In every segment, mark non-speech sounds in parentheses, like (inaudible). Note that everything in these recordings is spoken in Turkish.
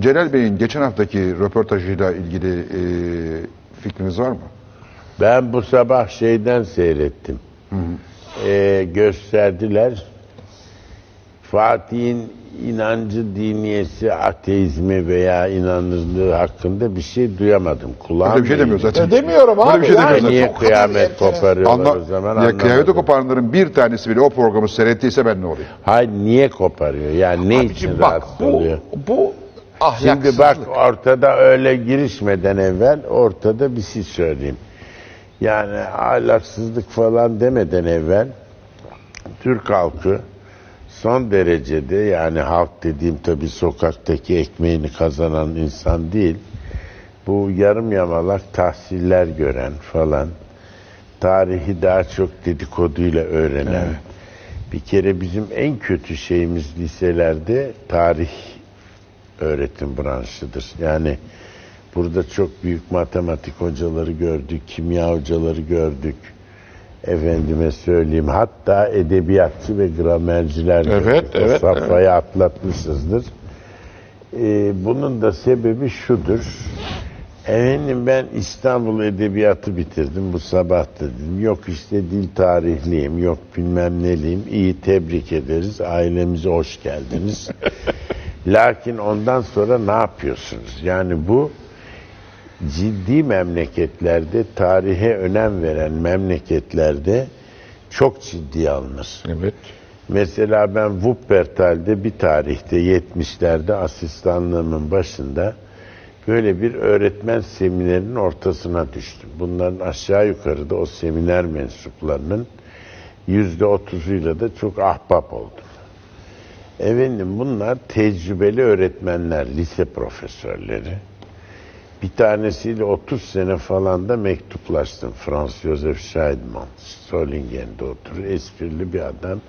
Celal Bey'in geçen haftaki röportajıyla ilgili e, fikriniz var mı? Ben bu sabah şeyden seyrettim. Ee, gösterdiler. Fatih'in inancı, diniyesi, ateizmi veya inanırlığı hakkında bir şey duyamadım. Kulağım Öyle bir şey demiyor zaten. Demiyorum abi. bir şey yani demiyor Niye çok kıyamet koparıyorlar Anla, o zaman ya kıyameti anlamadım. koparanların bir tanesi bile o programı seyrettiyse ben ne olayım? Hayır niye koparıyor? Yani ne için Abiciğim bak rahatsız bu, oluyor? bu ahlaksızlık. Şimdi bak ortada öyle girişmeden evvel ortada bir şey söyleyeyim. Yani ahlaksızlık falan demeden evvel Türk halkı son derecede yani halk dediğim tabii sokaktaki ekmeğini kazanan insan değil. Bu yarım yamalak tahsiller gören falan tarihi daha çok dedikoduyla öğrenen. Bir kere bizim en kötü şeyimiz liselerde tarih öğretim branşıdır. Yani burada çok büyük matematik hocaları gördük, kimya hocaları gördük. Efendime söyleyeyim hatta edebiyatçı ve gramerciler Evet, gördük. O evet, safhayı atlatmışızdır. Ee, bunun da sebebi şudur. Efendim ben İstanbul Edebiyatı bitirdim bu sabah dedim. Yok işte dil tarihliyim, yok bilmem neliyim. İyi tebrik ederiz, ailemize hoş geldiniz. (laughs) Lakin ondan sonra ne yapıyorsunuz? Yani bu ciddi memleketlerde, tarihe önem veren memleketlerde çok ciddi alınır. Evet. Mesela ben Wuppertal'de bir tarihte 70'lerde asistanlığımın başında böyle bir öğretmen seminerinin ortasına düştüm. Bunların aşağı yukarı da o seminer mensuplarının yüzde otuzuyla da çok ahbap oldum. Efendim bunlar tecrübeli öğretmenler, lise profesörleri. Bir tanesiyle 30 sene falan da mektuplaştım. Franz Josef Scheidmann, Solingen'de oturur. Esprili bir adam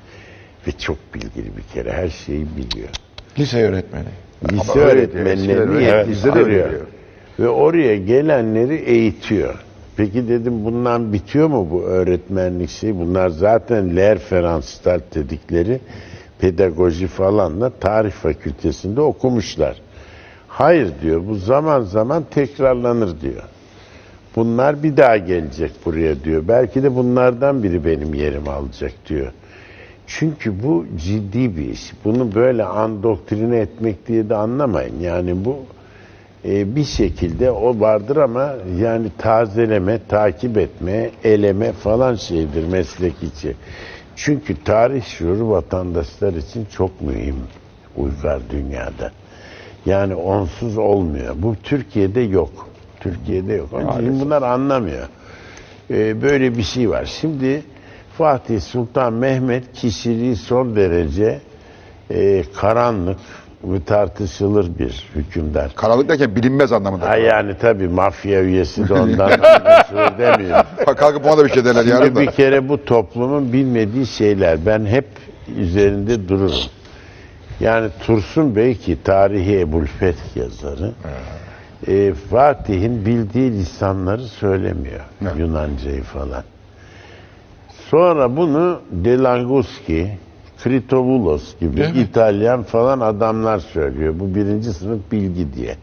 ve çok bilgili bir kere. Her şeyi biliyor. Lise öğretmeni. Lise Ama öğretmenlerini. Evet, yetiştiriyor. öyleydi. Ve oraya gelenleri eğitiyor. Peki dedim bundan bitiyor mu bu öğretmenlik şey? Bunlar zaten Lehrveranstalт dedikleri pedagoji falanla tarih fakültesinde okumuşlar. Hayır diyor bu zaman zaman tekrarlanır diyor. Bunlar bir daha gelecek buraya diyor. Belki de bunlardan biri benim yerimi alacak diyor. Çünkü bu ciddi bir iş. Bunu böyle andoktrine etmek diye de anlamayın. Yani bu e, bir şekilde o vardır ama yani tazeleme, takip etme, eleme falan şeydir meslek içi. Çünkü tarih şuuru vatandaşlar için çok mühim uygar dünyada. Yani onsuz olmuyor. Bu Türkiye'de yok. Türkiye'de yok. Onun için bunlar anlamıyor. Ee, böyle bir şey var. Şimdi Fatih Sultan Mehmet kişiliği son derece e, karanlık ve tartışılır bir hükümdar. Karanlık derken bilinmez anlamında. Ha yani tabii mafya üyesi de ondan (laughs) anlaşılır demiyorum. Bak Kalkıp ona da bir şey derler yarın Şimdi da. bir kere bu toplumun bilmediği şeyler. Ben hep üzerinde dururum. Yani Tursun Bey ki tarihi Ebu'l-Feth yazarı. e, Fatih'in bildiği lisanları söylemiyor. Yunancayı falan. Sonra bunu Delanguski, Kritovoulos gibi Değil mi? İtalyan falan adamlar söylüyor. Bu birinci sınıf bilgi diye.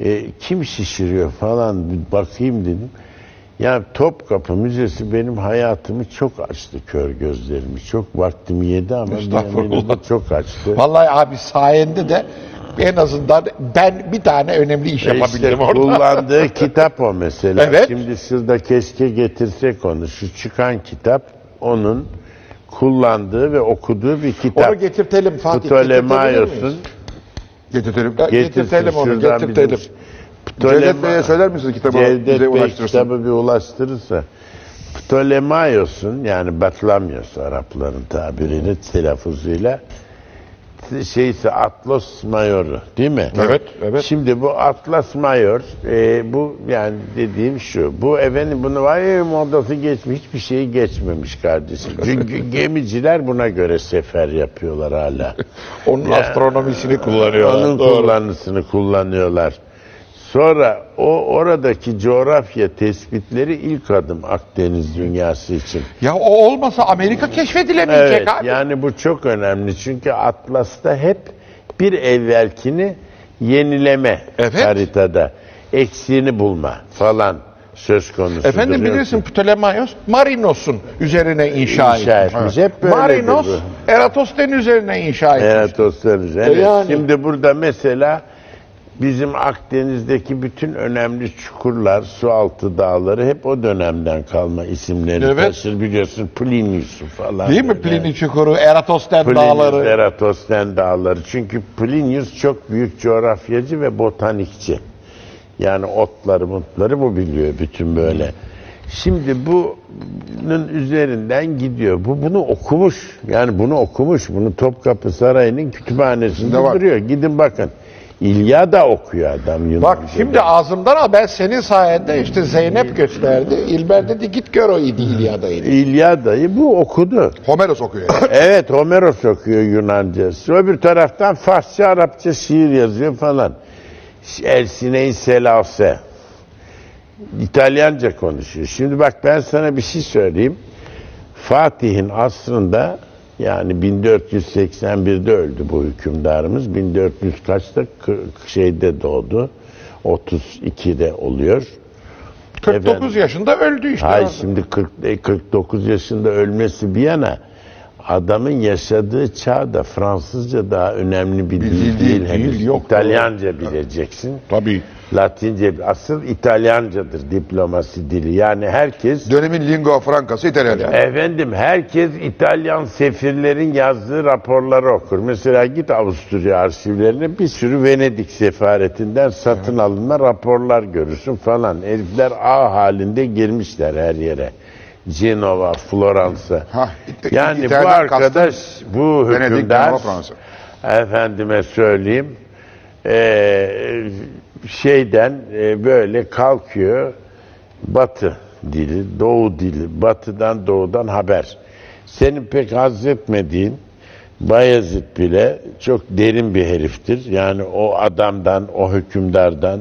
E, kim şişiriyor falan bir bakayım dedim. Ya Topkapı Müzesi benim hayatımı çok açtı kör gözlerimi. Çok vaktimi yedi ama Estağfurullah. çok açtı. Vallahi abi sayende de en azından ben bir tane önemli iş E yapabildim işte orada. kullandığı (laughs) kitap o mesela. Evet. Şimdi şurada keşke getirsek onu. Şu çıkan kitap onun kullandığı ve okuduğu bir kitap. Onu getirtelim Fatih. Ptolemaios'un? Getirtelim. Getirtelim onu, getirtelim. Cevdet Bey'e söyler misiniz kitabı Cevdet bize Bey ulaştırsın? kitabı bir ulaştırırsa Ptolemaios'un yani Batlamyos Arapların tabiriyle telaffuzuyla şeyse Atlas Mayor'u değil mi? Evet, evet. Şimdi bu Atlas Mayor e, bu yani dediğim şu. Bu efendim bunu vay modası geçmiş hiçbir şeyi geçmemiş kardeşim. Çünkü (laughs) gemiciler buna göre sefer yapıyorlar hala. Onun Ya, astronomisini kullanıyorlar. Onun Doğru. kullanısını kullanıyorlar. Sonra o oradaki coğrafya tespitleri ilk adım Akdeniz dünyası için. Ya o olmasa Amerika keşfedilemeyecek Evet, abi. yani bu çok önemli çünkü Atlas'ta hep bir evvelkini yenileme Evet. haritada eksiğini bulma falan söz konusu. Efendim bilirsin Ptolemaios Marinos'un üzerine inşa, İnşa etmiş. Hep böyledir Marinos. Eratos'ten üzerine inşa etmiş. Eratos'tan üzerine. E yani. Şimdi burada mesela bizim Akdeniz'deki bütün önemli çukurlar, sualtı dağları hep o dönemden kalma isimleri Evet. taşır biliyorsun. Plinius'u falan. Değil mi böyle. Plini Çukuru, Eratos'ten Plinius, dağları? Eratos'ten dağları. Çünkü Plinius çok büyük coğrafyacı ve botanikçi. Yani otları, mutları bu biliyor bütün böyle. Şimdi bunun üzerinden gidiyor. Bu bunu okumuş. Yani bunu okumuş. Bunu Topkapı Sarayı'nın kütüphanesinde var. duruyor. Gidin bakın. İlyada okuyor adam Yunanca'da. Bak şimdi ağzımdan al ben senin sayende işte Zeynep gösterdi. İlber dedi git gör o İdi İlyada'yı. İlyada'yı bu okudu. Homeros okuyor yani. (laughs) Evet Homeros okuyor Yunancası. Öbür taraftan Farsça, Arapça şiir yazıyor falan. El Sineyn Selase. İtalyanca konuşuyor. Şimdi bak ben sana bir şey söyleyeyim. Fatih'in asrında yani 1481'de öldü bu hükümdarımız. 1400 kaçta şeyde doğdu. 32'de oluyor. 49 Efendim? yaşında öldü işte. Hayır orada. şimdi 40, e, 49 yaşında ölmesi bir yana adamın yaşadığı çağda Fransızca daha önemli bir dil dil değil. değil, henüz. yok. İtalyanca bileceksin. Tabii. Latince asıl İtalyancadır diplomasi dili. Yani herkes Dönemin lingua francası İtalyanca. Efendim herkes İtalyan sefirlerin yazdığı raporları okur. Mesela git Avusturya arşivlerine bir sürü Venedik sefaretinden satın alınma raporlar görürsün falan. Herifler ağ halinde girmişler her yere. Cenova, Floransa. Hah, İ- Yani bu İtalyan arkadaş, bu Venedik, hükümdar, Cenova, Fransa. efendime söyleyeyim, eee, şeyden eee, böyle kalkıyor, batı dili, doğu dili, batıdan doğudan haber. Senin pek haz etmediğin Bayezid bile çok derin bir heriftir. Yani o adamdan, o hükümdardan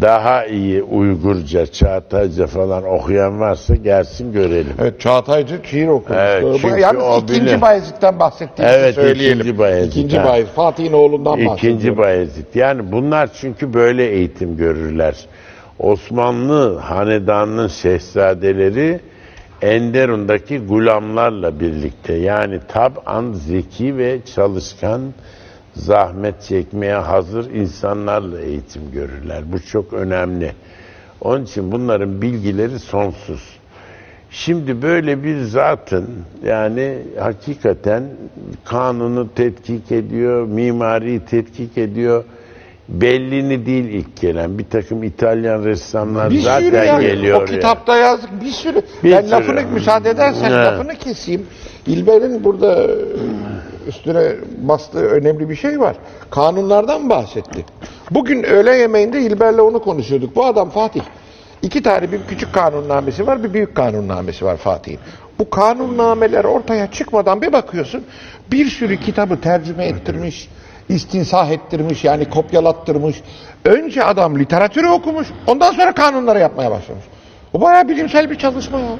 daha iyi Uygurca, Çağatayca falan okuyan varsa gelsin görelim. Evet Çağataycı şiir okumuş. Evet, Doğru. çünkü Yalnız o ikinci bilir. Bayezid'den bahsettiğimizi Evet, söyleyelim. ikinci Bayezid, İkinci ha. Bayezid. Fatih'in oğlundan bahsediyor. İkinci Bayezid. Yani bunlar çünkü böyle eğitim görürler. Osmanlı hanedanının şehzadeleri Enderun'daki gulamlarla birlikte yani tab'an zeki ve çalışkan zahmet çekmeye hazır insanlarla eğitim görürler. Bu çok önemli. Onun için bunların bilgileri sonsuz. Şimdi böyle bir zatın yani hakikaten kanunu tetkik ediyor, mimari tetkik ediyor. Bellini değil ilk gelen. Bir takım İtalyan ressamlar Bir sürü zaten ya. geliyor. O kitapta yazdık bir sürü. Bir ben sürü. lafını müsaade edersen lafını keseyim. İlber'in burada üstüne bastığı önemli bir şey var. Kanunlardan bahsetti. Bugün öğle yemeğinde İlber'le onu konuşuyorduk. Bu adam Fatih. İki tane bir küçük kanunnamesi var, bir büyük kanunnamesi var Fatih'in. Bu kanunnameler ortaya çıkmadan bir bakıyorsun bir sürü kitabı tercüme ettirmiş, istinsah ettirmiş yani kopyalattırmış. Önce adam literatürü okumuş, ondan sonra kanunları yapmaya başlamış. Bu bayağı bilimsel bir çalışma ya.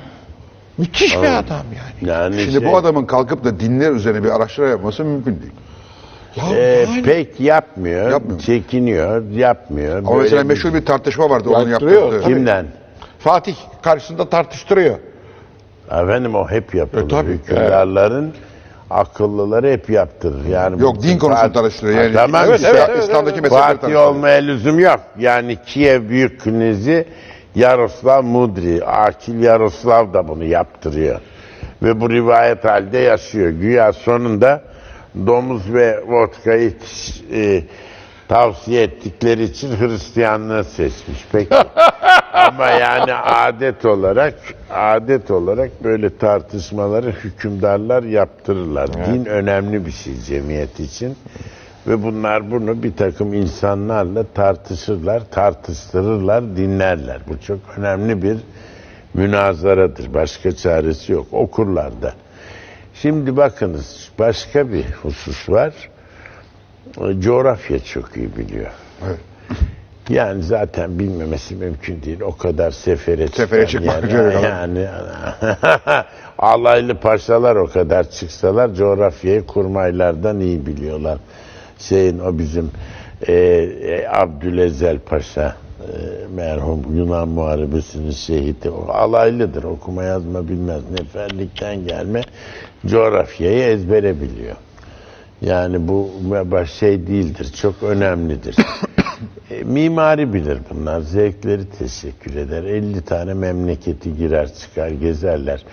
Müthiş bir adam yani. Yani Şimdi şey, bu adamın kalkıp da dinler üzerine bir araştırma yapması mümkün değil. Ya e, yani- pek yapmıyor, Yapmıyor. çekiniyor, yapmıyor. Ama Böyle mesela bir- meşhur bir tartışma vardı onun Yaptırıyor, yaptığı. tabii. Kimden? Fatih karşısında tartıştırıyor. Efendim o hep yapılır. E, tabii. Hükümdarların akıllıları hep yaptırır. Yani Yok bu- din konusunu Fatih- tartıştırıyor. Ha, Yani tamam Evet, işte. evet, evet, İslam'daki evet. meseleleri Fatih tartışıyor. olmaya lüzum yok. Yani Kiev Büyük Knezi Yaroslav Mudri, Akil Yaroslav da bunu yaptırıyor. Ve bu rivayet halde yaşıyor. Güya sonunda domuz ve vodkayı e, tavsiye ettikleri için Hristiyanlığı seçmiş. Peki. (laughs) Ama yani adet olarak adet olarak böyle tartışmaları hükümdarlar yaptırırlar. Din önemli bir şey cemiyet için. Ve bunlar bunu bir takım insanlarla tartışırlar, tartıştırırlar, dinlerler. Bu çok önemli bir münazaradır. Başka çaresi yok. Okurlar da. Şimdi bakınız başka bir husus var. E, Coğrafya çok iyi biliyor. Evet. Yani zaten bilmemesi mümkün değil. O kadar sefere Sefere çıkmak yani, yani (laughs) alaylı paşalar o kadar çıksalar coğrafyayı kurmaylardan iyi biliyorlar. Şeyin o bizim e, e, Abdülezel Paşa e, merhum Yunan Muharebesi'nin şehidi. O alaylıdır. Okuma yazma bilmez. Neferlikten gelme coğrafyayı ezbere biliyor. Yani bu şey değildir. Çok önemlidir. (coughs) E, mimari bilir bunlar. Zevkleri teşekkür eder. 50 tane memleketi girer çıkar gezerler.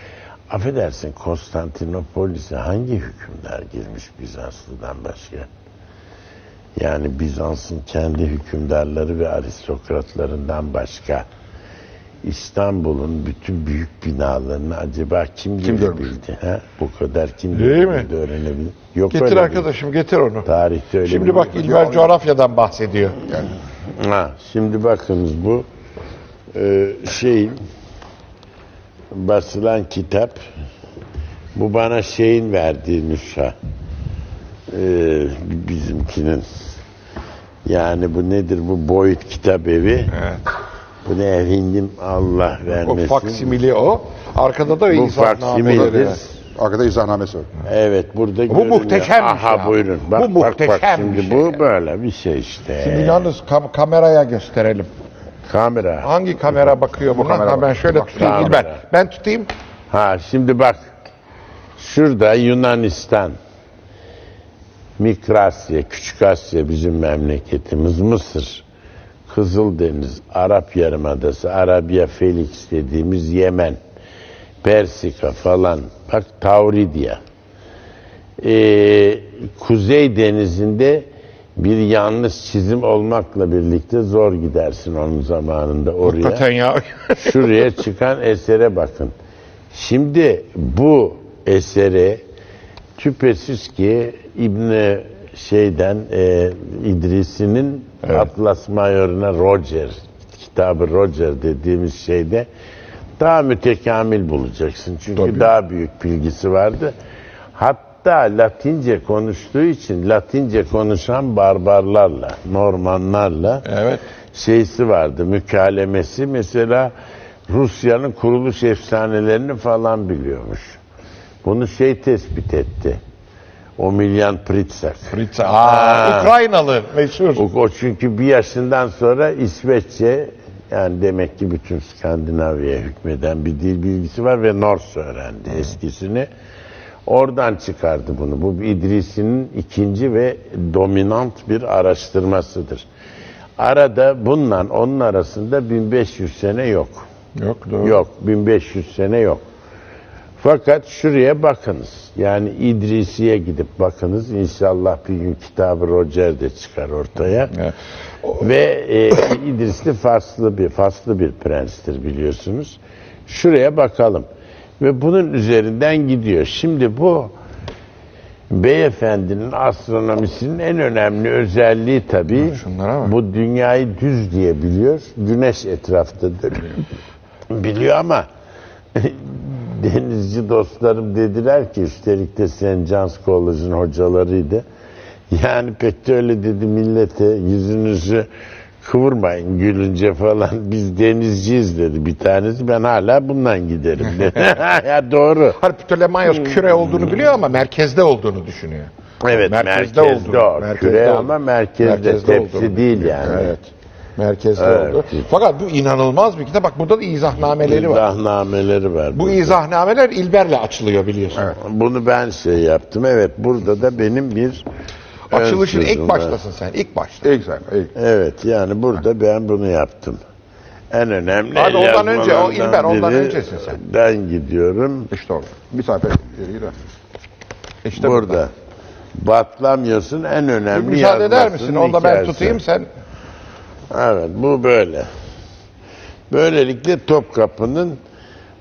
Affedersin Konstantinopolis'e hangi hükümdar girmiş Bizanslı'dan başka? Yani Bizans'ın kendi hükümdarları ve aristokratlarından başka İstanbul'un bütün büyük binalarını acaba kim, Kim görebildi? Ha? Bu kadar kim Değil mi? görebildi, öğrenebildi? Yok Getir öyle bir- arkadaşım getir onu. Tarihte öyle Şimdi bak İlber coğrafyadan bahsediyor. Yani Ha, şimdi bakınız bu e, şeyin basılan kitap bu bana şeyin verdiği nüsha E, bizimkinin yani bu nedir bu boyut kitap evi Evet. bu ne efendim Allah O vermesin faksimili o. Arkada da bu var. arkada izahnamesi var. evet burada Bu görünüyor. muhteşemmiş aha ya. buyurun Bu bak bak bak muhteşem şimdi bir şey bu böyle bir şey işte Şimdi yalnız kam- kameraya gösterelim. kamera Hangi kamera bakıyor buna? kamera Ha, ben bak- şöyle bak- tutayım kamera. İlber. Ben tutayım. Ha şimdi bak. Şurada Yunanistan, Mikrasya, Küçük Asya bizim memleketimiz, Mısır, Kızıldeniz, Arap Yarımadası, Arabia Felix dediğimiz Yemen, Persika falan, bak Tauridya. Ee, Kuzey Denizi'nde bir yanlış çizim olmakla birlikte zor gidersin onun zamanında oraya. Hakikaten ya. (laughs) Şuraya çıkan esere bakın. Şimdi bu esere şüphesiz ki İbni şeyden e, İdrisi'nin Atlas Mayor'una Roger kitabı Roger dediğimiz şeyde daha mütekamil bulacaksın. Çünkü Tabii. daha büyük bilgisi vardı. Hatta Latince konuştuğu için Latince konuşan barbarlarla, Normanlarla Evet. şeysi vardı, mükalemesi. Mesela Rusya'nın kuruluş efsanelerini falan biliyormuş. Bunu şey tespit etti. Omilyan Pritsak. Fritz. Aa. Ukraynalı meşhur. O, o çünkü bir yaşından sonra İsveççe yani demek ki bütün Skandinavya'ya hükmeden bir dil bilgisi var ve Norse öğrendi eskisini. Oradan çıkardı bunu. Bu İdrisi'nin ikinci ve dominant bir araştırmasıdır. Arada bununla onun arasında 1500 sene yok. Yok doğru. Yok 1500 sene yok. Fakat şuraya bakınız. Yani İdrisi'ye gidip bakınız. İnşallah bir gün kitabı Roger de çıkar ortaya. Evet. Ve e, İdrisli Faslı bir Faslı bir prenstir biliyorsunuz. Şuraya bakalım. Ve bunun üzerinden gidiyor. Şimdi bu beyefendinin astronomisinin en önemli özelliği tabii şunlara bu dünyayı düz diye biliyor. Güneş etrafta dönüyor. Biliyor ama denizci dostlarım dediler ki üstelik de St. John's College'ın hocalarıydı. Yani pek de öyle dedi millete yüzünüzü kıvırmayın gülünce falan (laughs) biz denizciyiz dedi bir tanesi ben hala bundan giderim dedi. (laughs) (laughs) ya doğru. Hani Ptolemaios küre olduğunu biliyor ama merkezde olduğunu düşünüyor. Evet merkezde, o. Küre olduğunu- ama merkezde, tepsi olduğunu değil yani. Evet. Merkezde Evet. oldu. Fakat bu inanılmaz bir kitap. Bak burada da izahnameleri var. İzahnameleri var. Bu burada. izahnameler İlber'le açılıyor biliyorsun. Bunu ben şey yaptım. Evet burada da benim bir Açılışın ilk var. baştasın sen. ilk başta. İlk sayfa. ilk. Evet yani burada ben bunu yaptım. En önemli Hadi ondan önce, o İlber, ondan öncesin sen. Ben gidiyorum. İşte orada. Bir sayfa gider. İşte burada. Batlamıyorsun en Bir önemli müsaade eder misin? Onu da ben hikayesi. tutayım sen. Evet bu böyle. Böylelikle Topkapı'nın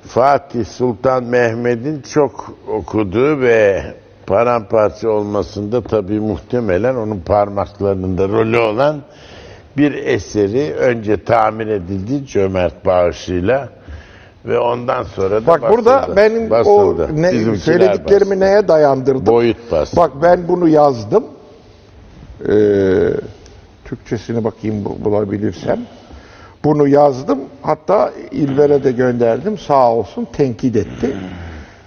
Fatih Sultan Mehmet'in çok okuduğu ve paramparça olmasında tabii muhtemelen onun parmaklarının da rolü olan bir eseri önce tamir edildi cömert bağışıyla ve ondan sonra da Bak basıldı. burada benim Basıldı. o ne, Bizimkiler söylediklerimi bastı. neye dayandırdım? Boyut bastı. Bak ben bunu yazdım. Ee, Türkçesini bakayım bulabilirsem. Bunu yazdım. Hatta İlber'e de gönderdim. Sağ olsun tenkit etti.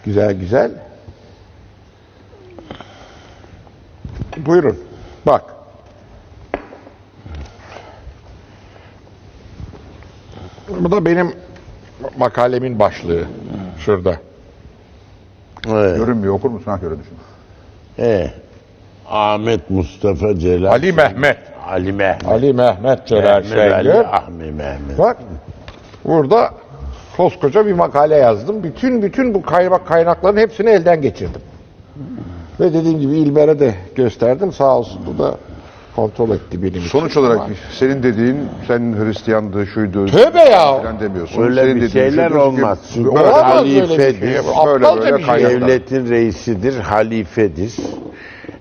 Güzel güzel. Buyurun. Bak. Bu da benim makalemin başlığı. Şurada. Evet. Görünmüyor. Okur musun? Ha, görünüyor. Evet. Ahmet Mustafa Celal. Ali Mehmet. Ali Mehmet. Ali Mehmet Celal Mehmet Ali Şengör. Ahmi Mehmet. Bak burada koskoca bir makale yazdım. Bütün bütün bu kaynak kaynakların hepsini elden geçirdim. Ve dediğim gibi İlber'e de gösterdim. Sağ olsun bu da kontrol etti benim için. Sonuç olarak senin dediğin sen Hristiyandı, şuydu. Tövbe ya! Falan demiyorsun. Öyle Senin bir dediğin şeyler şuydu, olmaz. çünkü böyle Olamaz öyle bir halifedir. şey. Böyle Aptalca böyle bir şey. kaynaklar. Devletin reisidir, halifedir.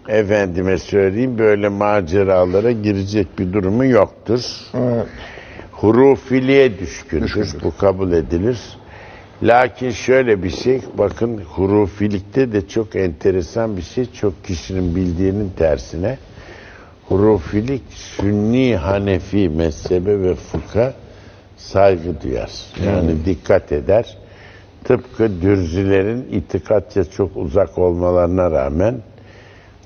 Efendime söyleyeyim böyle maceralara girecek bir durumu yoktur. Evet. Hurufiliğe düşkündür. Düşkündür. Bu kabul edilir. Lakin şöyle bir şey, bakın hurufilikte de çok enteresan bir şey, çok kişinin bildiğinin tersine. Hurufilik Sünni Hanefi mezhebe ve fıkha saygı duyar. Yani dikkat eder. Tıpkı dürzülerin itikatça çok uzak olmalarına rağmen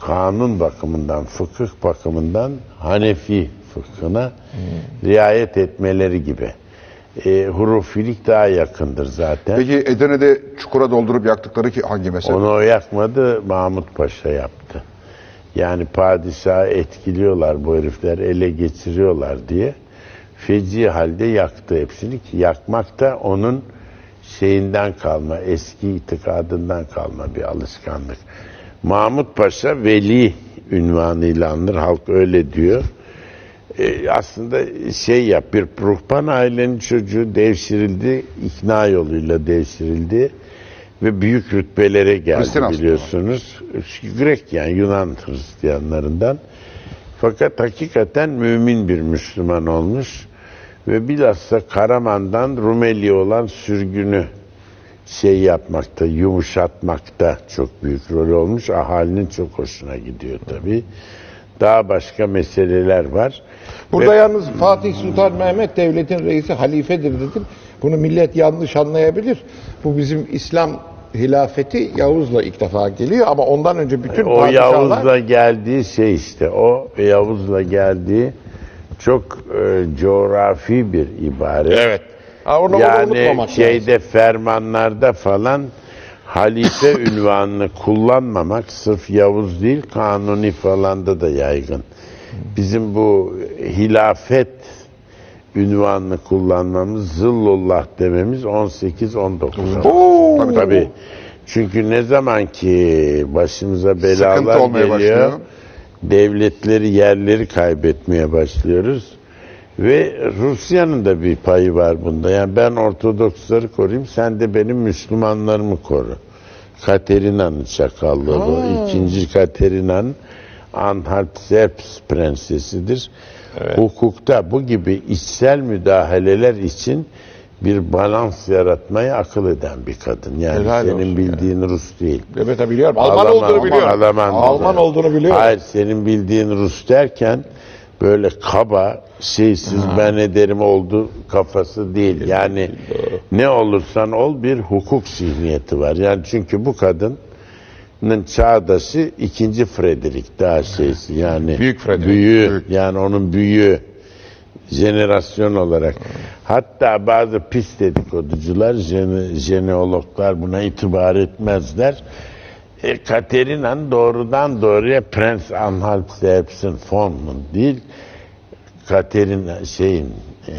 kanun bakımından, fıkıh bakımından Hanefi fıkhına riayet etmeleri gibi. E, hurufilik daha yakındır zaten. Peki Edirne'de çukura doldurup yaktıkları ki hangi mesele? Onu o yakmadı, Mahmut Paşa yaptı. Yani padişahı etkiliyorlar bu herifler, ele geçiriyorlar diye. Feci halde yaktı hepsini ki yakmak da onun şeyinden kalma, eski itikadından kalma bir alışkanlık. Mahmut Paşa veli ünvanıyla anılır, halk öyle diyor. E, aslında şey yap, bir ruhban ailenin çocuğu devşirildi, ikna yoluyla devşirildi ve büyük rütbelere geldi Hristiyan biliyorsunuz. Grek yani Yunan Hristiyanlarından. Fakat hakikaten mümin bir Müslüman olmuş ve bilhassa Karaman'dan Rumeli'ye olan sürgünü şey yapmakta, yumuşatmakta çok büyük rol olmuş. Ahalinin çok hoşuna gidiyor tabii. Daha başka meseleler var. Burada Ve- yalnız Fatih Sultan Mehmet devletin reisi halifedir dedim. Bunu millet yanlış anlayabilir. Bu bizim İslam hilafeti Yavuz'la ilk defa geliyor ama ondan önce bütün O padişahlar Yavuz'la geldiği şey işte o Yavuz'la geldiği çok e, coğrafi bir ibare. Evet. Onu yani şeyde lazım. fermanlarda falan halife (laughs) ünvanını kullanmamak sırf Yavuz değil kanuni falanda da yaygın. Bizim bu hilafet ünvanını kullanmamız zıllullah dememiz 18-19. Oo! Tabii tabii. Çünkü ne zaman ki başımıza belalar geliyor, başlıyor. devletleri, yerleri kaybetmeye başlıyoruz. Ve Rusya'nın da bir payı var bunda. Yani ben Ortodoksları koruyayım, sen de benim Müslümanlarımı koru. Katerina'nın çakallığı bu. İkinci Katerina'nın Anhalt-Zerbst prensesidir. Hukukta bu gibi içsel müdahaleler için bir balans yaratmayı akıl eden bir kadın. Yani Helal senin bildiğin Rus değil. Evet biliyorum. Alman, olduğunu biliyorum. Alman, Alman olduğunu biliyorum. Hayır senin bildiğin Rus derken böyle kaba şeysiz ben ederim oldu kafası değil. Yani ne olursan ol bir hukuk zihniyeti var. Yani çünkü bu kadının çağdaşı ikinci Frederick daha şeysi yani Büyük Frederick. büyüğü yani onun büyüğü jenerasyon olarak. Hatta bazı pis dedikoducular, jene, jeneologlar buna itibar etmezler. E, Katerina'nın doğrudan doğruya Prens Anhalt Zerbst'in fonunun değil, Katerina şeyin e,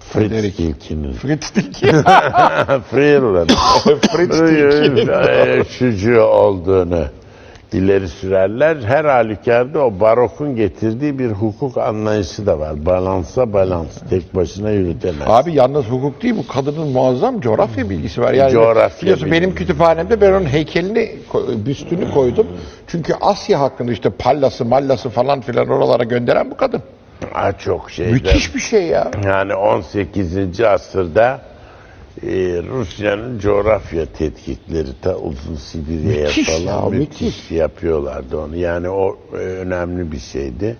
Fritz Frederick. ilkinin Fritz Dink. (laughs) Freer'ın (laughs) Fritz e, çocuğu olduğunu ileri sürerler. Her halükarda o barokun getirdiği bir hukuk anlayışı da var. Balansa balans. Tek başına yürütemez. Abi yalnız hukuk değil bu kadının muazzam coğrafya bilgisi var. Yani Coğrafya biliyorsun bilgisi. benim kütüphanemde ben onun heykelini, büstünü koydum. Çünkü Asya hakkında işte Pallas'ı, Mallas'ı falan filan oralara gönderen bu kadın. Ha, çok şeyler. Müthiş bir şey ya. Yani 18. asırda e, Rusya'nın coğrafya tetkikleri ta uzun Sibirya'ya Müthiş falan ya, müthiş müthiş. yapıyorlardı onu. Yani o e, önemli bir şeydi.